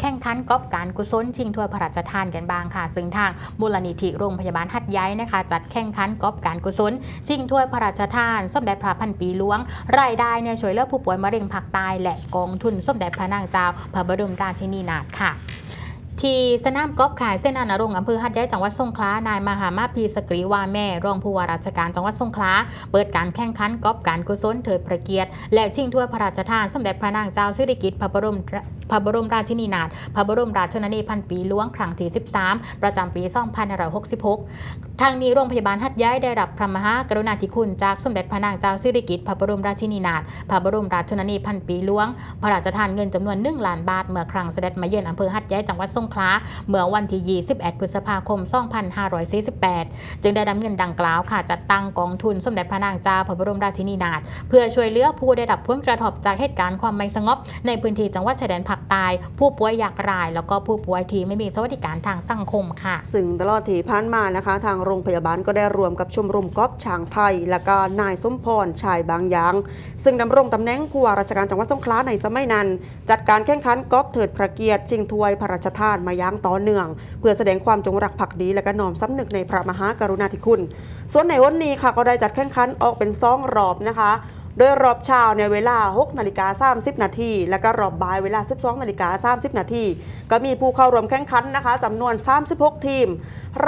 แข่งขันกอบการกุศลชิงถ้วยพระราชทานกันบ้างค่ะ ซึ่งทางมูลนิธิโรงพยาบาลหัดใหญ่นะคะ จัดแข่งขันกอบการกุศลชิงถ้วยพระราชทานสมเด็จพระพันปีหลวง รายได้เนี่ยช่วยเหลือผู้ป่วยมะเร็งภาคใต้และกองทุนสมเด็จพระนางเจ้า พระบรมราชินีนาถค่ะ ที่สนามกอล์ฟขายเส้นอนารงอำเภอหัดใหญ่จังหวัดสงขลานายมหามาพีสกรีวาแม่ รองผู้ว่าราชการจังหวัดสงขลาเปิดการแข่งขันกอล์ฟการกุศลเถิดพระเกียรติ และชิงถ้วยพระราชทานสมเด็จพระนางเจ้าสิริกิติ์พระบรมพระบรมราชินีนาถพระบรมราชชนนีพันปีหลวงครั้งที่ 13 ประจำปี 2566 ทางนี้โรงพยาบาลหัดใหญ่ได้รับพระมหากรุณาธิคุณจากสมเด็จพระนางเจ้าสิริกิติ์พระบรมราชินีนาถพระบรมราชชนนีพันปีหลวง พระราชทานเงินจำนวน1ล้านบาทเมื่อครั้งเสด็จมาเยือนอำเภอหัดใหญ่จังหวัดสงขลาเมื่อวันที่ 21 พฤษภาคม 2548 จึงได้นำเงินดังกล่าวค่ะจัดตั้งกองทุนสมเด็จพระนางเจ้าพระบรมราชินีนาถเพื่อช่วยเหลือผู้ได้รับผลกระทบจากเหตุการณ์ความไม่สงบ ในพื้นที่จังหวัดชายแดนภาคใต้ผู้ป่วยยากไร้แล้วก็ผู้ป่วยที่ไม่มีสวัสดิการทางสังคมค่ะ ซึ่งตลอดที่ผ่านมานะคะ ทางโรงพยาบาลก็ได้รวมกับชมรมกอล์ฟช้างไทย และก็นายสมพรชายบางยาง ซึ่งดำรงตำแหน่งผู้ว่าราชการจังหวัดสงขลาในสมัยนั้น จัดการแข่งขันกอล์ฟเถิดพระเกียรติชิงถ้วยพระราชทานมาย่างต่อเนื่อง เพื่อแสดงความจงรักภักดีและก็น้อมสำนึกในพระมหากรุณาธิคุณ ส่วนในวันนี้ค่ะก็ได้จัดแข่งขันออกเป็นซองรอบนะคะ โดยรอบเช้าในเวลา 6 นาฬิกา 30 นาที และก็รอบบ่ายเวลา 12 นาฬิกา 30 นาที ก็มีผู้เข้าร่วมแข่งขันนะคะจำนวน 36 ทีม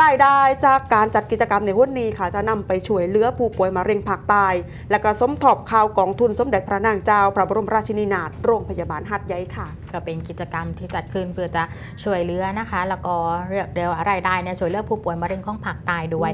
รายได้จากการจัดกิจกรรมในวันนี้ค่ะ จะนำไปช่วยเหลือผู้ป่วยมะเร็งภาคใต้และก็สมทบข่าวกองทุนสมเด็จพระนางเจ้า พระบรมราชินีนาถโรงพยาบาลหัดใหญ่ค่ะ ก็เป็นกิจกรรมที่จัดขึ้นเพื่อจะช่วยเหลือนะคะ แล้วก็เรียกเรียวรายได้เนี่ยช่วยเหลือผู้ป่วยมะเร็งของภาคใต้ด้วย